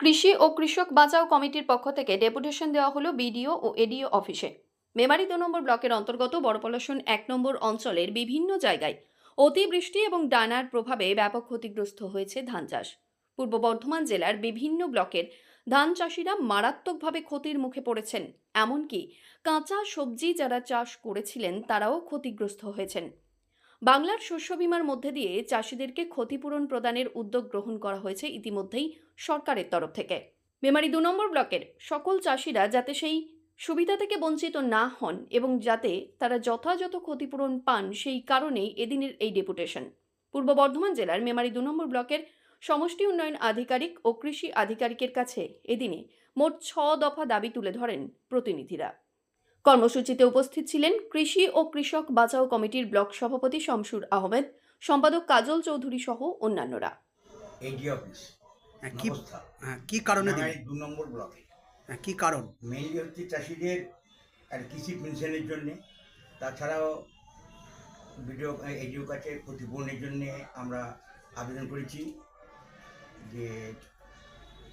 কৃষি ও কৃষক বাঁচাও কমিটির পক্ষ থেকে ডেপুটেশন দেওয়া হলো বিডিও ও এডিও অফিসে। মেমারি দু নম্বর ব্লকের অন্তর্গত বড়পলাশন এক নম্বর অঞ্চলের বিভিন্ন জায়গায় অতিবৃষ্টি এবং ডানার প্রভাবে ব্যাপক ক্ষতিগ্রস্ত হয়েছে ধান চাষ। পূর্ব বর্ধমান জেলার বিভিন্ন ব্লকের ধান চাষিরা মারাত্মকভাবে ক্ষতির মুখে পড়েছেন। এমনকি কাঁচা সবজি যারা চাষ করেছিলেন, তারাও ক্ষতিগ্রস্ত হয়েছেন। বাংলার শস্য বীমার মধ্যে দিয়ে চাষিদেরকে ক্ষতিপূরণ প্রদানের উদ্যোগ গ্রহণ করা হয়েছে ইতিমধ্যেই সরকারের তরফ থেকে। মেমারি দু নম্বর ব্লকের সকল চাষিরা যাতে সেই সুবিধা থেকে বঞ্চিত না হন এবং যাতে তারা যথাযথ ক্ষতিপূরণ পান সেই কারণেই এদিনের এই ডেপুটেশন। পূর্ব বর্ধমান জেলার মেমারি দু নম্বর ব্লকের সমষ্টি উন্নয়ন আধিকারিক ও কৃষি আধিকারিকের কাছে এদিনে মোট ছ দফা দাবি তুলে ধরেন প্রতিনিধিরা। কর্মসূচিতে উপস্থিত ছিলেন কৃষি ও কৃষক বাঁচাও কমিটির ব্লক সভাপতি শমসুর আহমেদ সম্পাদক কাজল চৌধুরী সহ অন্যান্যরা। এডি অফিস হ্যাঁ, কি হ্যাঁ, কি কারণে দিলেন? দু নম্বর ব্লকে। হ্যাঁ, কি কারণ? মেইনলি হচ্ছে চাষিদের আর কৃষি পেনশনের জন্যে। তাছাড়াও ভিডিও এডিও কাছে ক্ষতিপূরণের জন্যে আমরা আবেদন করেছি যে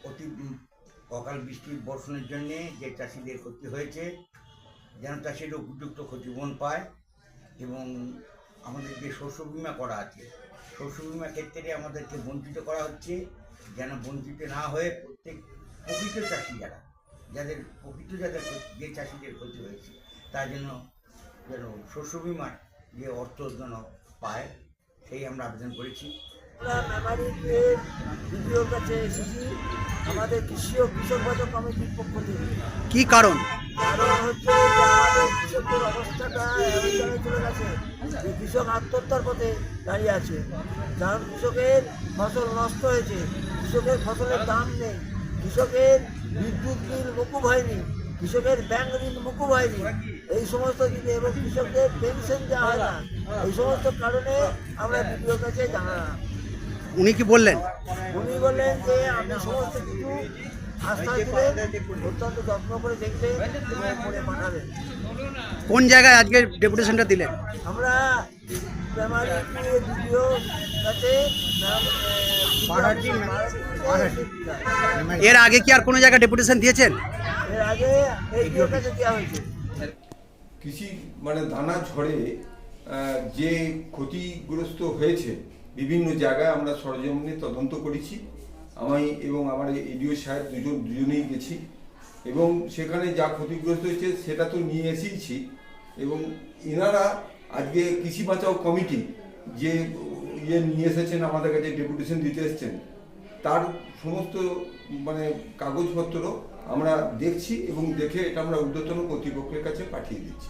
অতি অকাল বৃষ্টির বর্ষণের জন্যে যে চাষিদের ক্ষতি হয়েছে যেন চাষিরা উপযুক্ত ক্ষতিপূরণ পায় এবং আমাদের যে শস্য বিমা করা আছে, শস্য বিমা ক্ষেত্রে আমাদেরকে বঞ্চিত করা হচ্ছে, যেন বঞ্চিত না হয়ে প্রত্যেক প্রকৃত চাষি যারা, যাদের প্রকৃত যাদের যে চাষিদের ক্ষতি হয়েছে, তার জন্য যেন শস্য বিমার যে অর্থ যেন পায়, সেই আমরা আবেদন করেছি। মেমারিতে ভিডিওর কাছে এসেছি। আমাদের কৃষি ও কৃষক বাজার কমিটির পক্ষ থেকে। কি কারণ? কারণ হচ্ছে আমাদের কৃষকদের অবস্থাটা এমন জায়গায় চলে গেছে যে কৃষক আত্মহত্যার পথে দাঁড়িয়ে আছে। কারণ কৃষকের ফসল নষ্ট হয়েছে কৃষকের ফসলের দাম নেই কৃষকের বিদ্যুৎ বিল মুকুব হয়নি কৃষকের ব্যাংক ঋণ মুকুব হয়নি। এই সমস্ত জিনিস এবং কৃষকদের পেনশন দেওয়া হয় না। এই সমস্ত কারণে আমরা ভিডিওর কাছে জানালাম। উনি কি বললেন? উনি বললেন যে আপনি সমস্ত কিছু কোন জায়গায় আজকে ডেপুটেশনটা দিলেন? আমরা। এর আগে কি আর কোনো জায়গায় ডেপুটেশন দিয়েছেন? কৃষি মানে দানা ঝড়ে যে ক্ষতিগ্রস্ত হয়েছে, বিভিন্ন জায়গায় আমরা সরজমিনে তদন্ত করেছি। আমি এবং আমার এডিও সাহেব দুজন, দুজনেই গেছি। এবং সেখানে যা ক্ষতিগ্রস্ত হয়েছে, সেটা তো নিয়ে এসেইছি। এবং এনারা আজকে কৃষি বাঁচাও কমিটি যে ইয়ে নিয়ে এসেছেন, আমাদের কাছে ডেপুটেশন দিতে এসেছেন, তার সমস্ত মানে কাগজপত্র আমরা দেখছি এবং দেখে এটা আমরা ঊর্ধ্বতন কর্তৃপক্ষের কাছে পাঠিয়ে দিচ্ছি।